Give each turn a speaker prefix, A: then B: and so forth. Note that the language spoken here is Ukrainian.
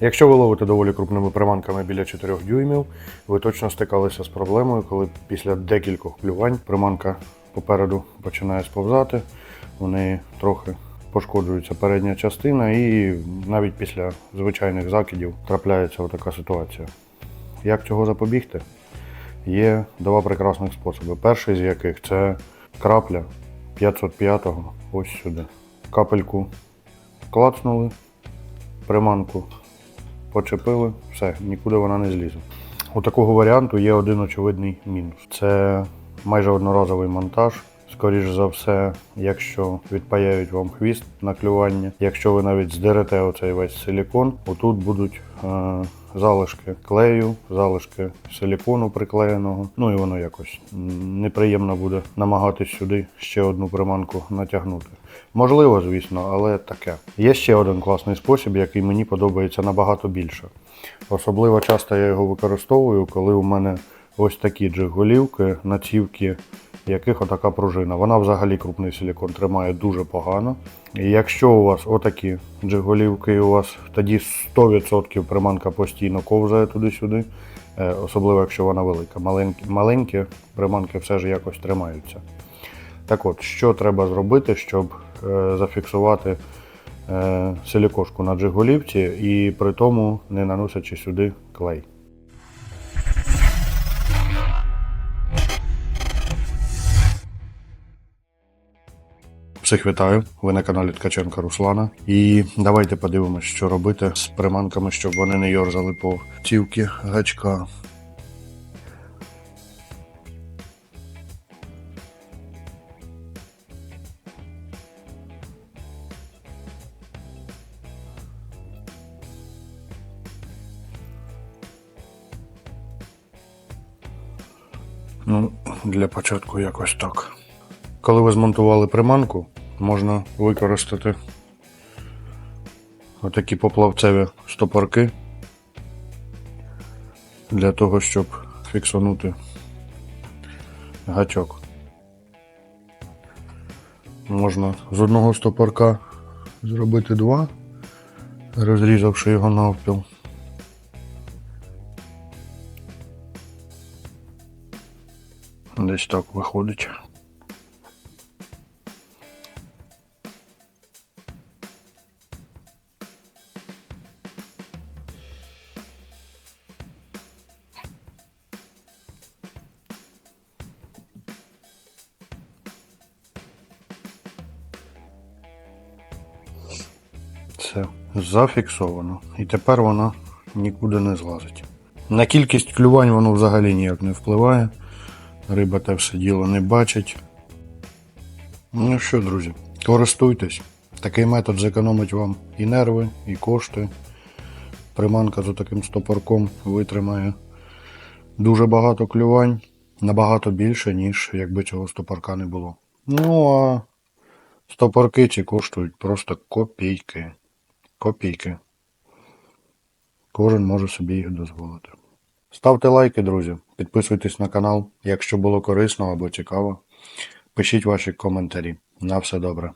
A: Якщо ви ловите доволі крупними приманками біля 4 дюймів, ви точно стикалися з проблемою, коли після декількох клювань приманка попереду починає сповзати, в неї трохи пошкоджується передня частина, і навіть після звичайних закидів трапляється отака ситуація. Як цього запобігти? Є два прекрасних способи. Перший з яких це крапля 505-го, ось сюди. Капельку клацнули, приманку почепили, все, нікуди вона не злізе. У такого варіанту є один очевидний мінус. Це майже одноразовий монтаж. Скоріше за все, якщо відпаяють вам хвіст на клювання, якщо ви навіть здерете оцей весь силікон, отут будуть е, залишки клею, залишки силікону приклеєного. Ну і воно якось неприємно буде намагатись сюди ще одну приманку натягнути. Можливо, звісно, але таке. Є ще один класний спосіб, який мені подобається набагато більше. Особливо часто я його використовую, коли у мене ось такі джиг-голівки, націвки яких отака пружина. Вона взагалі крупний силікон тримає дуже погано. І якщо у вас отакі джиг-голівки, у вас тоді 100% приманка постійно ковзає туди-сюди, е, особливо якщо вона велика. Маленькі, маленькі приманки все ж якось тримаються. Так от, що треба зробити, щоб е, зафіксувати е, силікошку на джиголівці і при тому не наносячи сюди клей. Всіх вітаю, ви на каналі Ткаченка Руслана. І давайте подивимось, що робити з приманками, щоб вони не йорзали по цівки гачка. Ну, для початку якось так. Коли ви змонтували приманку, можна використати отакі поплавцеві стопорки для того, щоб фіксанути гачок. Можна з одного стопорка зробити два, розрізавши його навпіл. Десь так виходить. Зафіксовано. І тепер вона нікуди не злазить. На кількість клювань воно взагалі ніяк не впливає. Риба те все діло не бачить. Ну що, друзі, користуйтесь. Такий метод зекономить вам і нерви, і кошти. Приманка з таким стопорком витримає дуже багато клювань, набагато більше, ніж якби цього стопорка не було. Ну а стопорки ці коштують просто копійки. Копійки. Кожен може собі їх дозволити. Ставте лайки, друзі, підписуйтесь на канал, якщо було корисно або цікаво. Пишіть ваші коментарі. На все добре.